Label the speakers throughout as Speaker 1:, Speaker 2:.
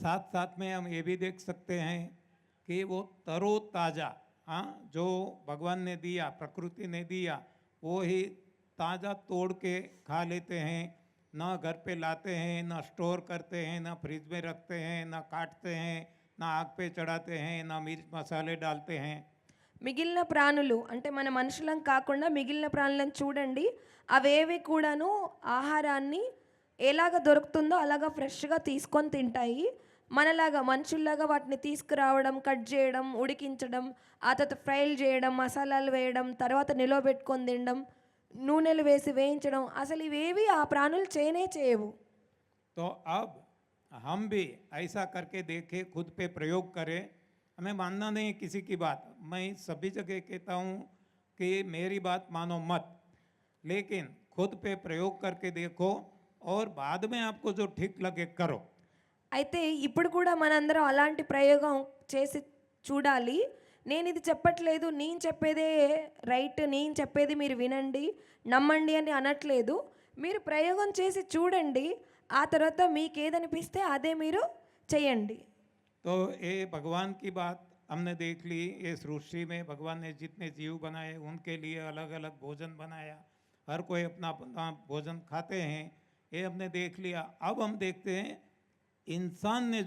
Speaker 1: साथ साथ में हम ये भी देख सकते हैं कि वो तरोताज़ा हाँ जो भगवान ने दिया प्रकृति ने दिया वो ही ताज़ा तोड़ के खा लेते हैं ना घर पे लाते हैं ना स्टोर करते हैं ना फ्रिज में रखते हैं ना काटते हैं ना आग पे चढ़ाते हैं ना मिर्च मसाले डालते हैं
Speaker 2: మిగిలిన प्राणु అంటే मन మనుషులం का మిగిలిన ప్రాణులను చూడండి అవేవి కూడాను ఆహారాన్ని ఎలాగ దొరుకుతుందో అలాగ ఫ్రెష్గా తీసుకొని मनला मनुला वाटरराव कटे उड़कीं आता फ्रैल मसाला वेय तरवा निवेको तिंद नून वेसी वे असल आ प्राणुल चेने चेव
Speaker 1: तो अब हम भी ऐसा करके देखे खुद पे प्रयोग करें हमें मानना नहीं किसी की बात मैं सभी जगह कहता हूँ कि मेरी बात मानो मत लेकिन खुद पे प्रयोग करके देखो और बाद में आपको जो ठीक लगे करो
Speaker 2: అయితే ఇప్పుడు కూడా మనందరం అలాంటి ప్రయోగం చేసి చూడాలి నేను ఇది చెప్పట్లేదు నేను చెప్పేదే రైట్ నేను చెప్పేది మీరు వినండి నమ్మండి అని అనట్లేదు మీరు ప్రయోగం చేసి చూడండి ఆ తర్వాత మీకు ఏదనిపిస్తే అదే మీరు చేయండి
Speaker 1: తో ఏ భగవాన్ కి బాత్ हमने దేఖ్ లీ ఏ సృష్టి మే భగవాన్ నే జిత్నే జీవ్ బనాయే ఉన్కే लिए అలగ్ అలగ్ భోజన్ బనాయా హర్ కోయ్ అప్నా అప్నా భోజన్ खाते హై ఏ हमने దేఖ్ లియా అబ్ హమ్ దేఖ్తే హై ఇన్సాన్ ने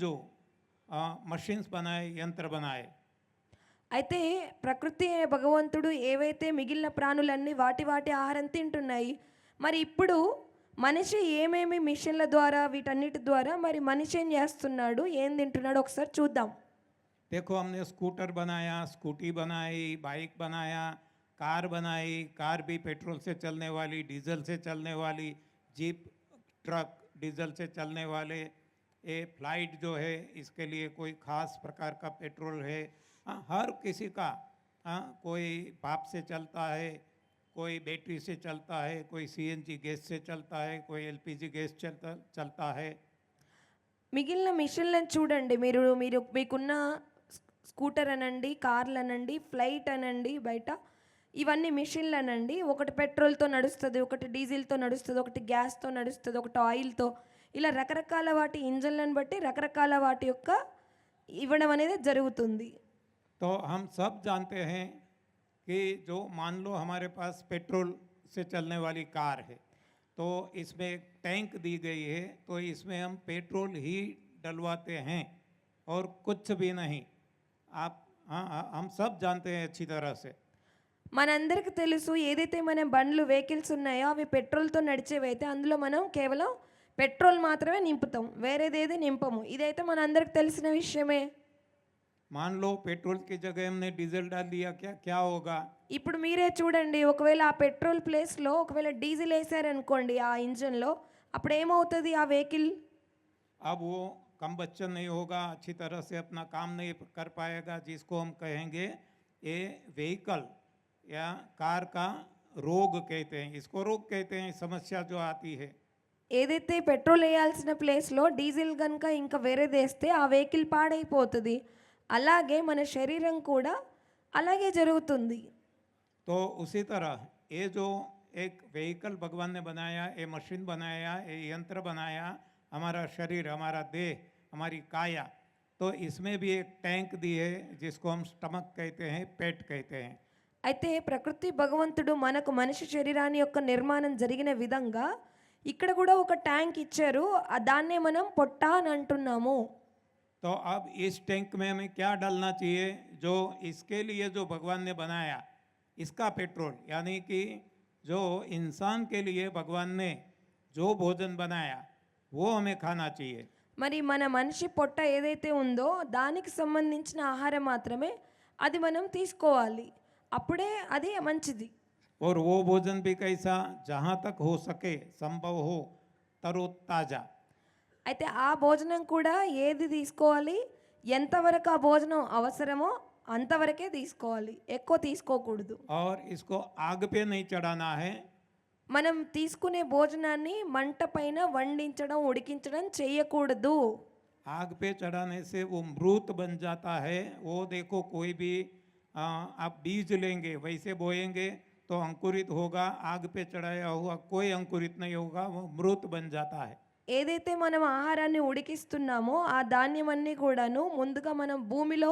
Speaker 1: మషిన్స్ బనాయ్ యంత్ర బనాయ్
Speaker 2: అయితే ప్రకృతి అనే భగవంతుడు ఏవైతే మిగిలిన ప్రాణులన్నీ వాటి వాటి ఆహారం తింటున్నాయి మరి ఇప్పుడు మనిషి ఏమేమి మిషన్ల ద్వారా వీటన్నిటి ద్వారా మరి మనిషి ఏం చేస్తున్నాడు ఏం తింటున్నాడు ఒకసారి చూద్దాం
Speaker 1: देखो हमने स्कूटर बनाया स्कूटी बनाई बाइक बनाया कार बनाई कार भी पेट्रोल से चलने वाली डीजल से चलने वाली जीप ट्रक डीजल से चलने वाले ये फ्लाइट जो है इसके लिए कोई खास प्रकार का पेट्रोल है आ, हर किसी का आ, कोई भाप से चलता है कोई बैटरी से चलता है कोई सीएनजी गैस से चलता है कोई एलपीजी गैस चलता चलता है
Speaker 2: మిగిలిన మిషన్లను చూడండి మీరు మీరు మీకున్న స్కూటర్ అనండి కార్లు అనండి ఫ్లైట్ అనండి బయట ఇవన్నీ మిషన్లు అనండి ఒకటి పెట్రోల్తో నడుస్తుంది ఒకటి డీజిల్తో నడుస్తుంది ఒకటి గ్యాస్తో నడుస్తుంది ఒకటి ఆయిల్తో ఇలా రకరకాల వాటి ఇంజన్లని బట్టి రకరకాల వాటిొక్క ఇవణం అనేది జరుగుతుంది.
Speaker 1: తో హం సబ్ జాంతే హే కి జో మాన్లో హమారే పాస్ పెట్రోల్ సే చల్నే wali కార్ హే తో ఇస్మే ట్యాంక్ ది గయీ హే తో ఇస్మే హం పెట్రోల్ హి డల్వాతే హే ఔర్ కుచ్ బి నహీ ఆప్ హం సబ్ జాంతే హే అచ్చి తరాహ్ సే మన
Speaker 2: అందర్కు తెలుసు ఏదైతే మన బండ్ల వెహికల్స్ ఉన్నాయో అవి పెట్రోల్ తో నడిచేవేతే అందులో మనం కేవలం పెట్రోల్ మాత్రమే నింపుతాం వేరేదేది నింపము ఇదైతే మనందరికి తెలిసిన విషయమే
Speaker 1: मान लो पेट्रोल की जगह हमने डीजल डाल दिया क्या क्या होगा
Speaker 2: ఇప్పుడు మీరే చూడండి ఒకవేళ ఆ పెట్రోల్ ప్లేస్లో ఒకవేళ డీజిల్ వేసారనుకోండి ఆ ఇంజన్లో అప్పుడు ఏమవుతుంది ఆ వెహికల్
Speaker 1: अब वो कम बच्चन नहीं होगा अच्छी तरह से अपना काम नहीं कर पाएगा जिसको हम कहेंगे ये व्हीकल या कार का रोग कहते हैं इसको रोग कहते हैं समस्या जो आती है
Speaker 2: ఏదైతే పెట్రోల్ యావాల్సిన ప్లేస్ లో డీజిల్ గన్ క ఇంకా వేరే దేస్తే ఆ వెహికల్ పాడైపోతది అలాగే మన శరీరం కూడా అలాగే జరుగుతుంది
Speaker 1: తో उसी तरह ये जो एक व्हीकल भगवान ने बनाया ये मशीन बनाया ये यंत्र बनाया हमारा शरीर हमारा देह हमारी काया तो इसमें भी एक टैंक दिए जिसको हम स्टमक कहते हैं पेट कहते हैं
Speaker 2: అయితే ప్రకృతి భగవంతుడు మనకు మనిషి శరీరాన్ని యొక్క నిర్మాణం జరిగిన విధంగా इकड़ टैंक इच्छा दाने मन पोटा
Speaker 1: तो अब इस टैंक में हमें क्या डालना चाहिए जो इसके लिए जो भगवान ने बनाया इसका पेट्रोल यानी कि जो इंसान के लिए भगवान ने जो भोजन बनाया वो हमें खाना चाहिए
Speaker 2: मरी मन मन पोट ए संबंधी आहार अभी मनवाली अब अदे
Speaker 1: और वो भोजन भी कैसा जहाँ तक हो सके संभव हो तरोताजा
Speaker 2: अच्छा आ भोजन यदि एंतर आ भोजन अवसरमो अंतर के
Speaker 1: और इसको आग पे नहीं चढ़ाना है
Speaker 2: मनकने भोजना मंट पैन वं उड़कूद
Speaker 1: आग पे चढ़ाने से वो मृत बन जाता है वो देखो कोई भी आ, आप बीज लेंगे वैसे बोएंगे तो अंकुरित होगा आग पे चढ़ाया हुआ कोई अंकुरित नहीं होगा वो मृत बन जाता है
Speaker 2: ఏదైతే మనం ఆహారాన్ని ఉడికిస్తున్నామో ఆ ధాన్యం అన్నీ కూడాను ముందుగా మనం భూమిలో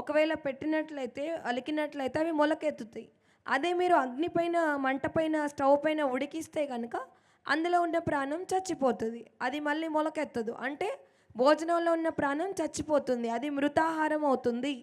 Speaker 2: ఒకవేళ పెట్టినట్లయితే అలికినట్లయితే అవి మొలకెత్తుతాయి అదే మీరు అగ్నిపైన మంటపైన స్టవ్ పైన ఉడికిస్తే కనుక అందులో ఉన్న ప్రాణం చచ్చిపోతుంది అది మళ్ళీ మొలకెత్తదు అంటే భోజనంలో ఉన్న ప్రాణం చచ్చిపోతుంది అది మృతాహారం అవుతుంది